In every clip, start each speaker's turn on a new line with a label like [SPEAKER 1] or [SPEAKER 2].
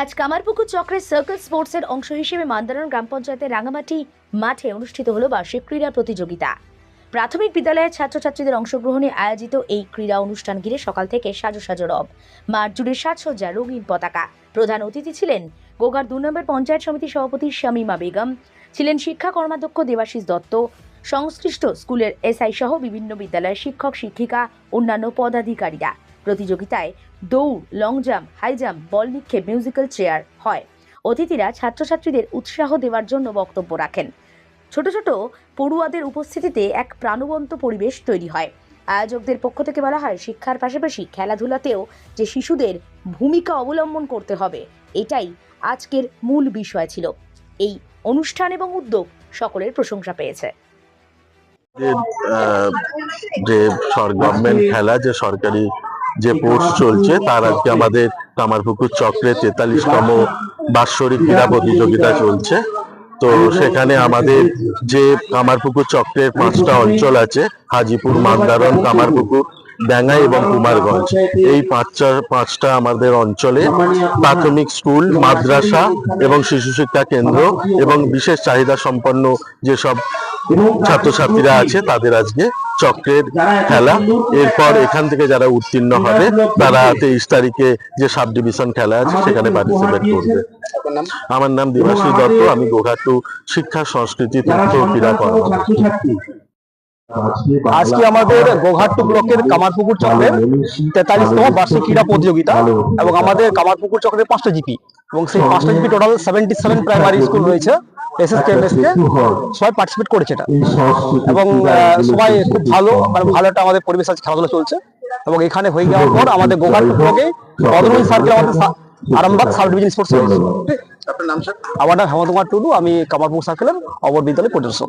[SPEAKER 1] আজ কামারপুকুর চক্রের সার্কেল স্পোর্টসের অংশ হিসেবে মান্দারণ গ্রাম পঞ্চায়েতের রাঙামাটি মাঠে অনুষ্ঠিত হলো বার্ষিক ক্রীড়া প্রতিযোগিতা। প্রাথমিক বিদ্যালয়ের ছাত্রছাত্রীদের অংশগ্রহণে আয়োজিত এই ক্রীড়া অনুষ্ঠান ঘিরে সকাল থেকে সাজো সাজো রব। মাঠ জুড়ে সাজসজ্জা, রঙিন পতাকা। প্রধান অতিথি ছিলেন গোগার দু নম্বর পঞ্চায়েত সমিতির সভাপতি শামিমা বেগম, ছিলেন শিক্ষা কর্মাধ্যক্ষ দেবাশিস দত্ত, সংশ্লিষ্ট স্কুলের এসআই সহ বিভিন্ন বিদ্যালয়ের শিক্ষক, শিক্ষিকা, অন্যান্য পদাধিকারীরা। প্রতিযোগিতায় দৌড় লং জাম্প হাই জাম্প বল নিক্ষেপ মিউজিক্যাল চেয়ার হয়। অতিথিরা ছাত্রছাত্রীদের উৎসাহ দেওয়ার জন্য বক্তব্য রাখেন। ছোট ছোট পড়ুয়াদের উপস্থিতিতে এক প্রাণবন্ত পরিবেশ তৈরি হয়। আয়োজকদের পক্ষ থেকে বলা হয় শিক্ষার পাশাপাশি খেলাধুলাতেও যে শিশুদের ভূমিকা অবলম্বন করতে হবে এটাই আজকের মূল বিষয় ছিল। এই অনুষ্ঠান এবং উদ্যোগ সকলের প্রশংসা পেয়েছে।
[SPEAKER 2] যে, গভর্নমেন্ট খেলা যে সরকারি যে পোস্ট চলছে তার আজকে আমাদের কামারপুকুর চক্রে তেতাল্লিশতম বাৎসরিক ক্রীড়া প্রতিযোগিতা চলছে। তো সেখানে আমাদের যে কামারপুকুর চক্রের পাঁচটা অঞ্চল আছে হাজিপুর মান্দারণ কামারপুকুর ডাঙ্গাই এবং কুমারগঞ্জ। এই পাঁচটা পাঁচটা আমাদের অঞ্চলে প্রাথমিক স্কুল মাদ্রাসা এবং শিশু শিক্ষা কেন্দ্র এবং বিশেষ চাহিদা সম্পন্ন যেসব ছাত্রছাত্রীরা আছে তাদের আজকে চক্রের খেলা। এরপর এখান থেকে যারা উত্তীর্ণ হবে তারা তেইশ তারিখে যে সাব ডিভিশন খেলা আছে সেখানে পার্টিসিপেট করবে। আমার নাম দেবাশিস দত্ত আমি গোঘাটু শিক্ষা সংস্কৃতি তথ্য ক্রীড়া কর্মকর্তা।
[SPEAKER 3] আজকে আমাদের গোঘাট্টু ব্লকের কামারপুকুর চক্রের তেতাল্লিশতম বার্ষিক ক্রীড়া প্রতিযোগিতা এবং আমাদের কামারপুকুর চক্রের পাঁচটা জিপি। এবং সেই পাঁচটা GP total seventy seven primary school রয়েছে। এস সবাই পার্টিসিপেট করেছে এটা। এবং আহ, সবাই খুব ভালো মানে ভালো একটা আমাদের পরিবেশ আছে খেলাধুলা চলছে। এবং এখানে হয়ে যাওয়ার পর আমাদের গোঘাট ব্লকে বদরুল সার্কেল আমাদের আরামবাগ সাব ডিভিশন স্পোর্টস রয়েছে আমার নাম হেমন্ত কুমার টুডু আমি কামারপুর সার্কেলের অবর বিদ্যালয় পরিদর্শক।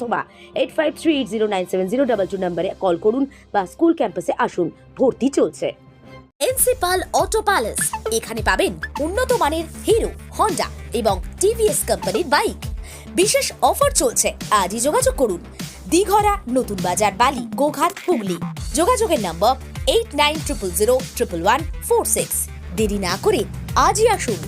[SPEAKER 1] অথবা eight five three eight zero nine seven zero double two নম্বরে কল করুন বা স্কুল ক্যাম্পাসে আসুন। ভর্তি চলছে।
[SPEAKER 4] এনসিপাল অটো প্যালেস এখানে পাবেন উন্নত মানের হিরো হন্ডা এবং টিভিএস কোম্পানির বাইক বিশেষ অফার চলছে, আজই যোগাযোগ করুন। দিঘরা, নতুন বাজার, বালি, গোঘাট, হুগলি। যোগাযোগের নম্বর eight nine triple zero triple one four six দেরি না করে আজই আসুন।